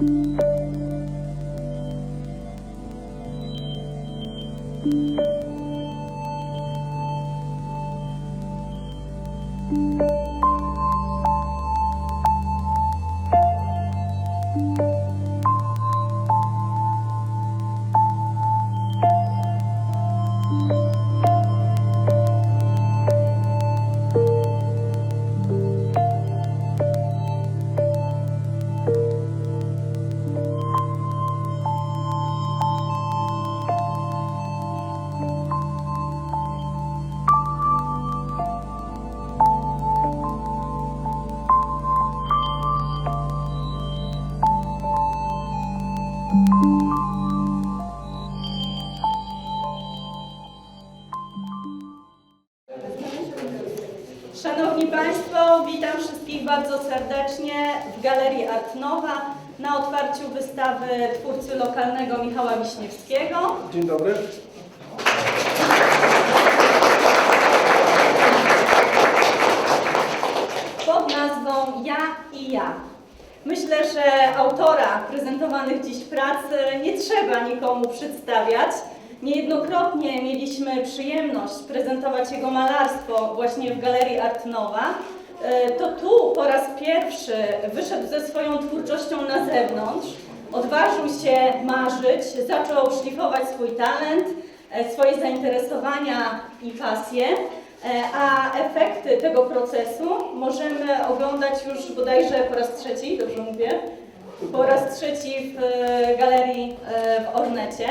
Música Szanowni Państwo, witam wszystkich bardzo serdecznie w Galerii Art Nowa na otwarciu wystawy twórcy lokalnego Michała Wiśniewskiego. Dzień dobry. pod nazwą Ja i Ja. Myślę, że autora prezentowanych dziś prac nie trzeba nikomu przedstawiać. Niejednokrotnie mieliśmy przyjemność prezentować jego malarstwo właśnie w Galerii Art Nowa. E, To tu po raz pierwszy wyszedł ze swoją twórczością na zewnątrz, odważył się marzyć, zaczął szlifować swój talent, e, swoje zainteresowania i pasje. E, A efekty tego procesu możemy oglądać już bodajże po raz trzeci, dobrze mówię? Po raz trzeci w galerii w Ornecie.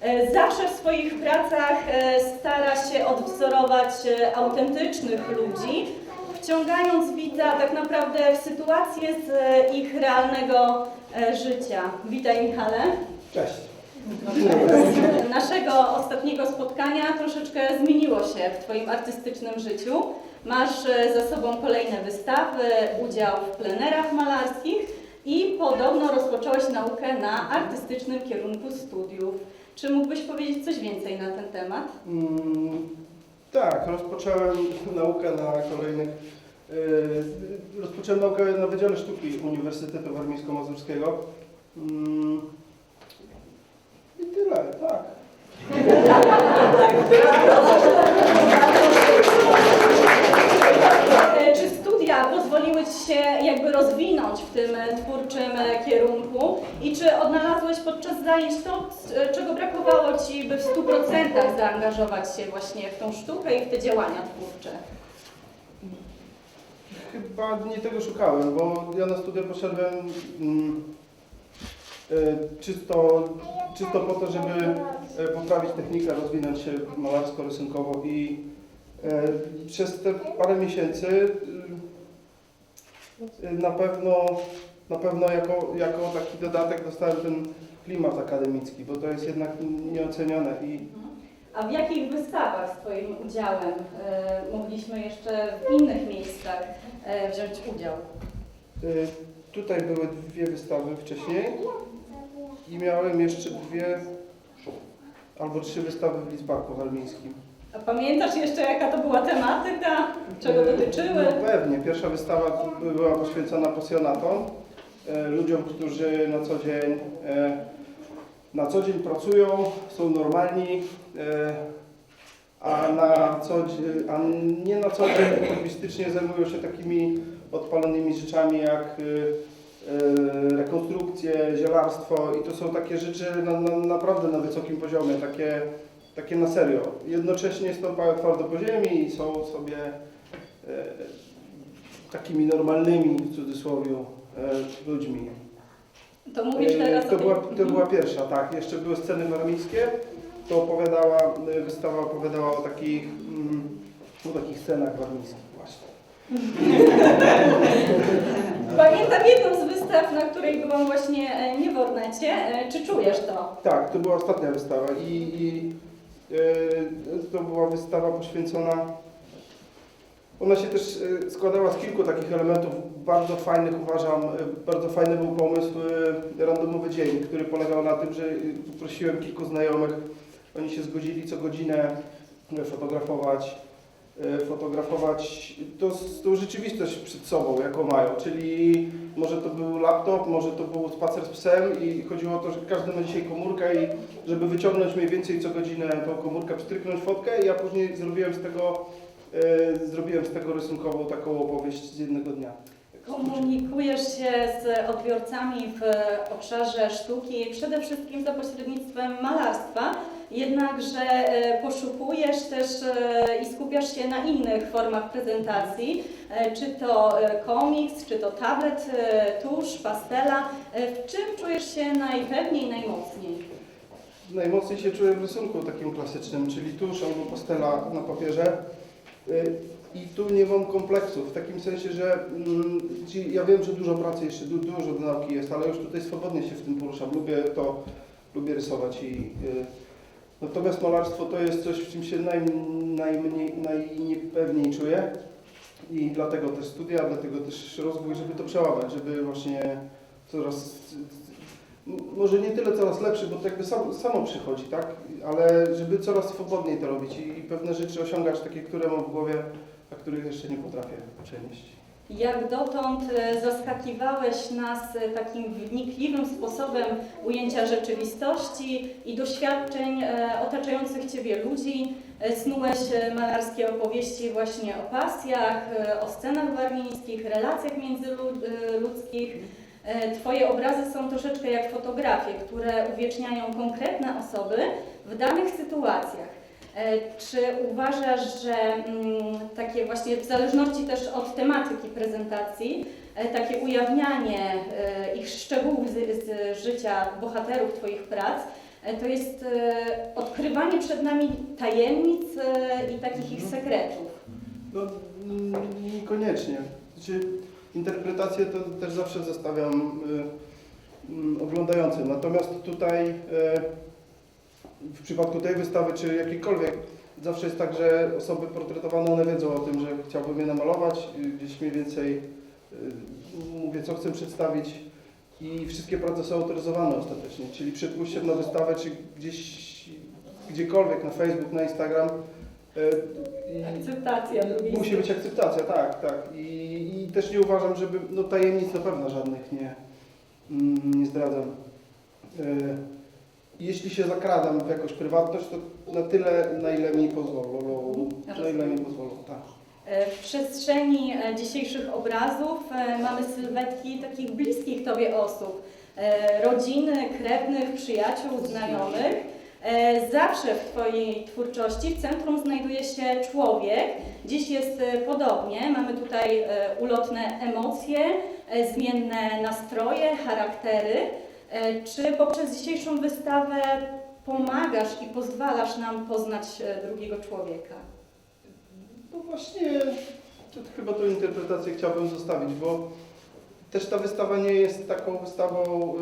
E, Zawsze w swoich pracach e, stara się odwzorować e, autentycznych ludzi, wciągając widza tak naprawdę w sytuację z ich realnego życia. Witaj Michale. Cześć. Z naszego ostatniego spotkania troszeczkę zmieniło się w Twoim artystycznym życiu. Masz za sobą kolejne wystawy, udział w plenerach malarskich i podobno rozpocząłeś naukę na artystycznym kierunku studiów. Czy mógłbyś powiedzieć coś więcej na ten temat? Mm, tak, rozpocząłem naukę na kolejnych. Yy, rozpocząłem naukę na Wydziale Sztuki Uniwersytetu Warmińsko-Mazurskiego. Mm, I tyle, tak. rozwinąć w tym twórczym kierunku i czy odnalazłeś podczas zajęć to, czego brakowało Ci, by w 100% zaangażować się właśnie w tą sztukę i w te działania twórcze? Chyba nie tego szukałem, bo ja na studia poszedłem mm, e, czysto, czysto po to, żeby e, poprawić technikę, rozwinąć się malarsko-rysunkowo i e, przez te parę miesięcy na pewno, na pewno jako, jako taki dodatek dostałem ten klimat akademicki, bo to jest jednak nieocenione i A w jakich wystawach z Twoim udziałem e, mogliśmy jeszcze w innych miejscach e, wziąć udział? Y, Tutaj były dwie wystawy wcześniej i miałem jeszcze dwie albo trzy wystawy w Lidzbarku Warmińskim. A pamiętasz jeszcze jaka to była tematyka? Czego Y, dotyczyły? No pewnie. Pierwsza wystawa była poświęcona pasjonatom, y, ludziom, którzy na co dzień y, na co dzień pracują, są normalni, a, na co, a nie na co dzień hobbystycznie zajmują się takimi odpalonymi rzeczami jak rekonstrukcje, zielarstwo i to są takie rzeczy na, na, naprawdę na wysokim poziomie, takie, takie na serio. Jednocześnie stąpają twardo po ziemi i są sobie y, takimi normalnymi, w cudzysłowie, y, ludźmi. To mówisz E, teraz To o tej... była, to Mhm. była pierwsza, tak. Jeszcze były sceny warmińskie. To opowiadała, e, wystawa opowiadała o takich, mm, o takich scenach warmińskich właśnie. Pamiętam jedną z wystaw, na której byłam właśnie e, nie w Ornecie. E, Czy czujesz to? Tak, to była ostatnia wystawa i, i e, to była wystawa poświęcona. Ona się też e, składała z kilku takich elementów bardzo fajnych, uważam. e, Bardzo fajny był pomysł e, randomowy dzień, który polegał na tym, że e, poprosiłem kilku znajomych, oni się zgodzili co godzinę e, fotografować, e, fotografować tą, tą rzeczywistość przed sobą, jaką mają, czyli może to był laptop, może to był spacer z psem i chodziło o to, że każdy ma dzisiaj komórkę i żeby wyciągnąć mniej więcej co godzinę tą komórkę, pstryknąć fotkę i ja później zrobiłem z tego e, zrobiłem z tego rysunkową taką opowieść z jednego dnia. Komunikujesz się z odbiorcami w obszarze sztuki przede wszystkim za pośrednictwem malarstwa, jednakże e, poszukujesz też e, i skupiasz się na innych formach prezentacji, e, czy to komiks, czy to tablet, tusz, pastela. W czym czujesz się najpewniej, najmocniej? Najmocniej się czuję w rysunku takim klasycznym, czyli tusz albo pastela na papierze. I tu nie mam kompleksów, w takim sensie, że mm, ja wiem, że dużo pracy jeszcze, du, dużo do nauki jest, ale już tutaj swobodnie się w tym poruszam. Lubię to, lubię rysować i y, natomiast malarstwo to jest coś, w czym się naj, najmniej, najniepewniej czuję i dlatego też studia, dlatego też rozwój, żeby to przełamać, żeby właśnie coraz może nie tyle coraz lepszy, bo to jakby sam, samo przychodzi, tak? Ale żeby coraz swobodniej to robić i, i pewne rzeczy osiągać, takie, które mam w głowie, a których jeszcze nie potrafię przenieść. Jak dotąd e, zaskakiwałeś nas e, takim wnikliwym sposobem ujęcia rzeczywistości i doświadczeń e, otaczających Ciebie ludzi. Snułeś malarskie opowieści właśnie o pasjach, o scenach warmińskich, relacjach międzyludzkich. Twoje obrazy są troszeczkę jak fotografie, które uwieczniają konkretne osoby w danych sytuacjach. E, Czy uważasz, że mm, takie właśnie w zależności też od tematyki prezentacji, e, takie ujawnianie e, ich szczegółów z, z życia bohaterów Twoich prac, to jest odkrywanie przed nami tajemnic i takich ich sekretów? No, niekoniecznie. Znaczy, interpretację to też zawsze zostawiam y, mm, oglądającym. Natomiast tutaj y, w przypadku tej wystawy, czy jakiejkolwiek, zawsze jest tak, że osoby portretowane, one wiedzą o tym, że chciałbym je namalować, y, gdzieś mniej więcej y, mówię, co chcę przedstawić i wszystkie prace są autoryzowane ostatecznie, czyli przed pójściem na wystawę, czy gdzieś, gdziekolwiek, na Facebook, na Instagram, y, i- Akceptacja drugiej Musi być akceptacja, tak, tak. I, I też nie uważam, żeby, no tajemnic na pewno żadnych nie, mm, nie zdradzam. Jeśli się zakradam w jakąś prywatność, to na tyle, na ile mi pozwolą. Na ile mi pozwolą, tak. E, W przestrzeni e, dzisiejszych obrazów e, mamy sylwetki takich bliskich Tobie osób, rodziny, krewnych, przyjaciół, znajomych. Zawsze w Twojej twórczości w centrum znajduje się człowiek. Dziś jest podobnie. Mamy tutaj ulotne emocje, zmienne nastroje, charaktery. E, Czy poprzez dzisiejszą wystawę pomagasz i pozwalasz nam poznać e, drugiego człowieka? No właśnie, to chyba tą interpretację chciałbym zostawić, bo też ta wystawa nie jest taką wystawą y,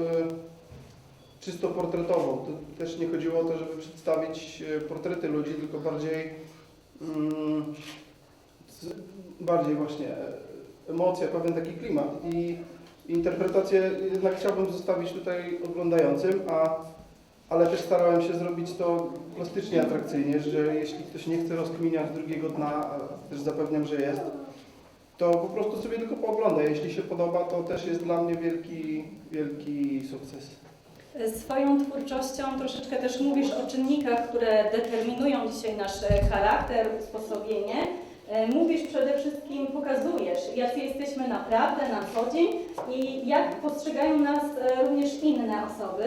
czysto portretową. To też nie chodziło o to, żeby przedstawić y, portrety ludzi, tylko bardziej z, bardziej właśnie emocja, pewien taki klimat i interpretację jednak chciałbym zostawić tutaj oglądającym, a ale też starałem się zrobić to plastycznie atrakcyjnie, że jeśli ktoś nie chce rozkminiać drugiego dna, a też zapewniam, że jest, to po prostu sobie tylko poogląda. Jeśli się podoba, to też jest dla mnie wielki, wielki sukces. Swoją twórczością troszeczkę też mówisz o czynnikach, które determinują dzisiaj nasz charakter, usposobienie. E, Mówisz przede wszystkim, pokazujesz, jacy jesteśmy naprawdę na co dzień i jak postrzegają nas e, również inne osoby.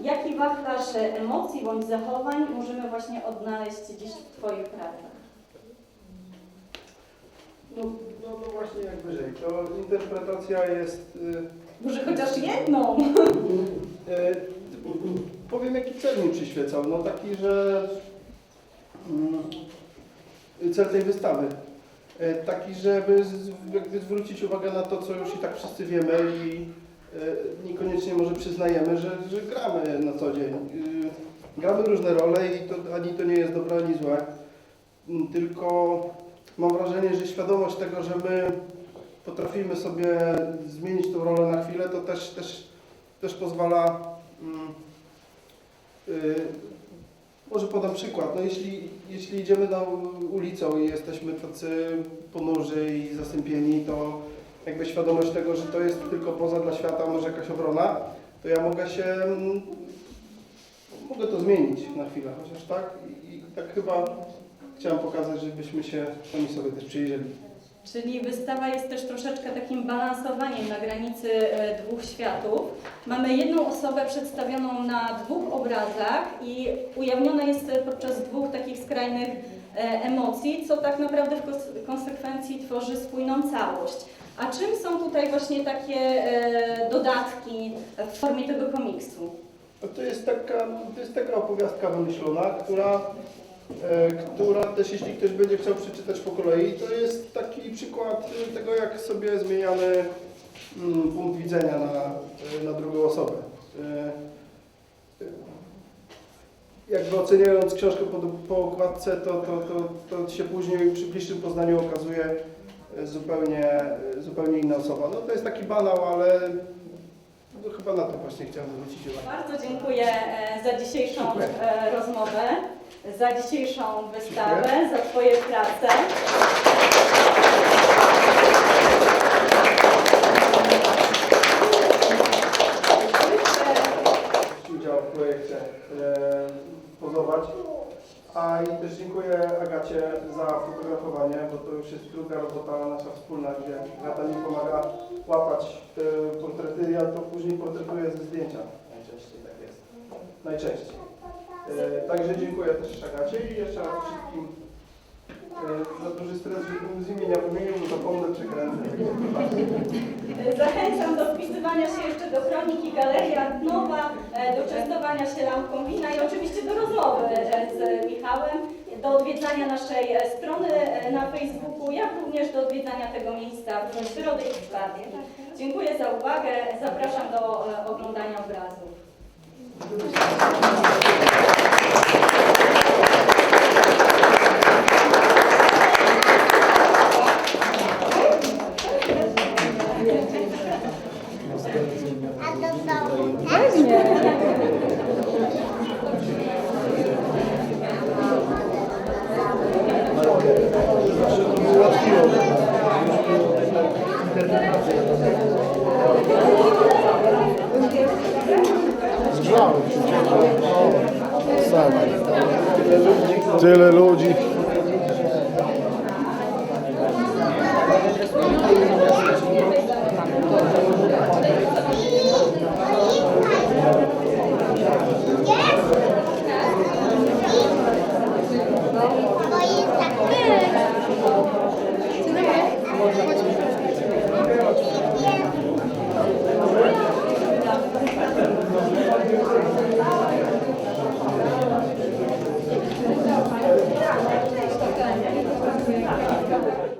Jaki wachlarz emocji bądź zachowań możemy właśnie odnaleźć dziś w Twoich pracach? No, no, no właśnie jak wyżej. To interpretacja jest... y, Może chociaż jedną. E, powiem, jaki cel mi przyświecał. No taki, że mm, cel tej wystawy. E, taki, żeby jakby zwrócić uwagę na to, co już i tak wszyscy wiemy i e, niekoniecznie może przyznajemy, że, że gramy na co dzień. E, gramy różne role i to ani to nie jest dobre, ani złe. Mm, Tylko mam wrażenie, że świadomość tego, że my potrafimy sobie zmienić tą rolę na chwilę, to też, też, też pozwala. Mm, może podam przykład. No jeśli, jeśli idziemy na ulicą i jesteśmy tacy ponurzy i zasępieni, to jakby świadomość tego, że to jest tylko poza dla świata, może jakaś obrona, to ja mogę się, mm, mogę to zmienić na chwilę, chociaż tak i, tak chyba chciałem pokazać, żebyśmy się oni sobie też przyjrzeli. Czyli wystawa jest też troszeczkę takim balansowaniem na granicy e, dwóch światów. Mamy jedną osobę przedstawioną na dwóch obrazach i ujawniona jest podczas dwóch takich skrajnych e, emocji, co tak naprawdę w konsekwencji tworzy spójną całość. A czym są tutaj właśnie takie e, dodatki w formie tego komiksu? To jest taka, to jest taka opowiastka wymyślona, która, e, która też jeśli ktoś będzie chciał przeczytać po kolei, to jest taki przykład e, tego, jak sobie zmieniamy punkt widzenia na, e, na drugą osobę. E, e, jakby oceniając książkę po, po okładce, to, to, to, to się później przy bliższym poznaniu okazuje zupełnie, zupełnie inna osoba. No to jest taki banał, ale no, chyba na to właśnie chciałem zwrócić uwagę. Bardzo dziękuję za dzisiejszą Dziękuję. rozmowę, za dzisiejszą wystawę, za Twoje prace. udział w projekcie e, pozować. A i też dziękuję Agacie za fotografowanie, bo to już jest druga robota nasza wspólna, gdzie Agata mi pomaga łapać te portrety, ja to później portretuję ze zdjęcia. Najczęściej tak jest. Najczęściej. E, także dziękuję też Agacie i jeszcze raz wszystkim za duży stres, żebym z imienia wymienił, bo zapomnę przekręcę. Zachęcam do wpisywania się jeszcze do kroniki Galerii Art Nowa, e, do częstowania się lampką wina i oczywiście do rozmowy e, z Michałem, do odwiedzania naszej e, strony e, na Facebooku, jak również do odwiedzania tego miejsca w środę i w. Dziękuję za uwagę, zapraszam do e, oglądania obrazów.